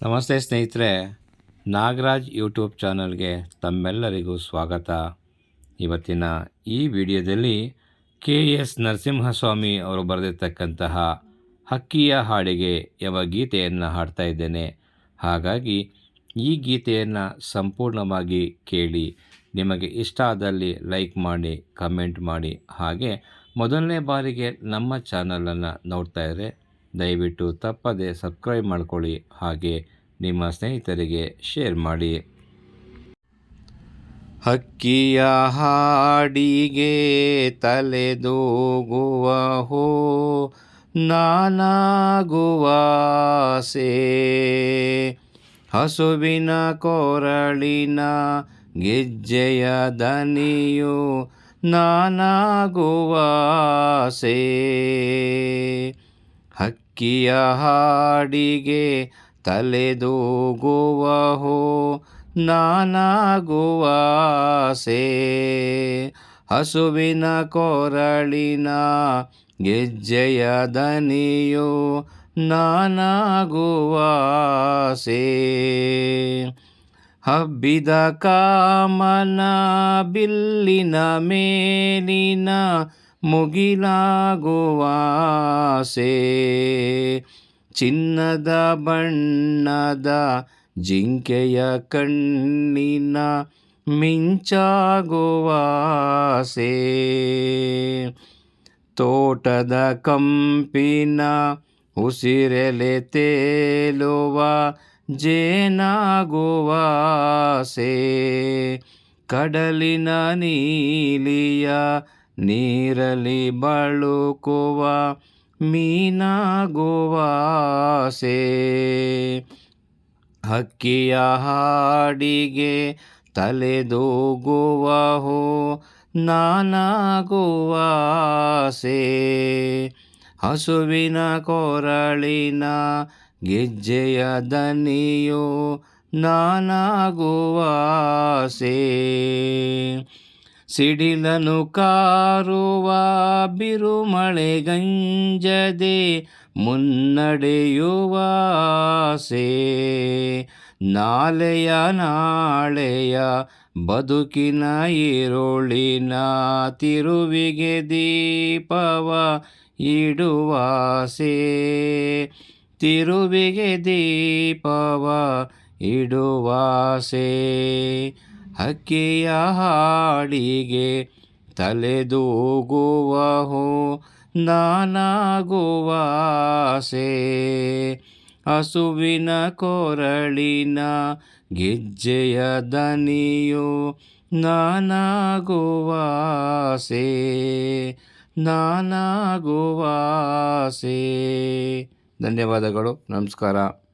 ನಮಸ್ತೆ ಸ್ನೇಹಿತರೆ, ನಾಗರಾಜ್ ಯೂಟ್ಯೂಬ್ ಚಾನಲ್ಗೆ ತಮ್ಮೆಲ್ಲರಿಗೂ ಸ್ವಾಗತ. ಇವತ್ತಿನ ಈ ವಿಡಿಯೋದಲ್ಲಿ ಕೆ ಎಸ್ ನರಸಿಂಹಸ್ವಾಮಿ ಅವರು ಬರೆದಿರ್ತಕ್ಕಂತಹ ಹಕ್ಕಿಯ ಹಾಡಿಗೆ ಎಂಬ ಗೀತೆಯನ್ನು ಹಾಡ್ತಾ ಇದ್ದೇನೆ. ಹಾಗಾಗಿ ಈ ಗೀತೆಯನ್ನು ಸಂಪೂರ್ಣವಾಗಿ ಕೇಳಿ, ನಿಮಗೆ ಇಷ್ಟ ಆದಲ್ಲಿ ಲೈಕ್ ಮಾಡಿ, ಕಮೆಂಟ್ ಮಾಡಿ, ಹಾಗೆ ಮೊದಲನೇ ಬಾರಿಗೆ ನಮ್ಮ ಚಾನಲನ್ನು ನೋಡ್ತಾ ಇದ್ದರೆ ದಯವಿಟ್ಟು ತಪ್ಪದೆ ಸಬ್ಸ್ಕ್ರೈಬ್ ಮಾಡ್ಕೊಳ್ಳಿ ಹಾಗೆ ನಿಮ್ಮ ಸ್ನೇಹಿತರಿಗೆ ಶೇರ್ ಮಾಡಿ. ಹಕ್ಕಿಯ ಹಾಡಿಗೆ ತಲೆದೂಗುವ ಹೋ ನಾನಾಗುವಾಸೆ ಹಸುವಿನ ಕೊರಳಿನ ಗೆಜ್ಜೆಯ ದನಿಯು ನಾನಾಗುವಾಸೆ ಹಕ್ಕಿಯ ಹಾಡಿಗೆ ತಲೆದೂಗುವಹೋ ಸೇ ಹಸುವಿನ ಕೊರಳಿನ ಗೆಜ್ಜೆಯ ದನಿಯು ಸೇ ಹಬ್ಬಿದ ಕಾಮನ ಬಿಲ್ಲಿನ ಮೇಲಿನ ಮುಗಿಲಾಗುವಾಸೆ. ಚಿನ್ನದ ಬಣ್ಣದ ಜಿಂಕೆಯ ಕಣ್ಣಿನ ಮಿಂಚಾಗುವಾಸೆ. ತೋಟದ ಕಂಪಿನ ಉಸಿರೆಲೆ ತೇಲುವ ಜೇನಾಗುವಾಸೆ. ಕಡಲಿನ ನೀಲಿಯ ನೀರಲಿ ಬಳುಕುವ ಮೀನಾಗುವಾಸೆ. ಹಕ್ಕಿಯ ಹಾಡಿಗೆ ತಲೆದೂಗುವಹೋ ನಾನಾಗುವಾಸೆ. ಹಸುವಿನ ಕೊರಳಿನ ಗೆಜ್ಜೆಯ ದನಿಯು ನಾನಾಗುವಾಸೆ. ಸಿಡಿಲನು ಕಾರುವ ಬಿರುಮಳೆಗಂಜದೆ ಮುನ್ನಡೆಯುವಾಸೆ ನಾಲೆಯ ನಾಳೆಯ ಬದುಕಿನ ಈರುಳಿನ ತಿರುವಿಗೆ ದೀಪವ ಇಡುವಾಸೆ ತಿರುವಿಗೆ ದೀಪವ ಇಡುವಾಸೆ ಹಕ್ಕಿಯ ಹಾಡಿಗೆ ತಲೆದೂಗುವಹೋ ನಾನಾಗುವಾಸೆ ಹಸುವಿನ ಕೊರಳಿನ ಗೆಜ್ಜೆಯ ದನಿಯು ನಾನಾಗುವಾಸೆ ನಾನಾಗುವಾಸೆ ಧನ್ಯವಾದಗಳು. ನಮಸ್ಕಾರ.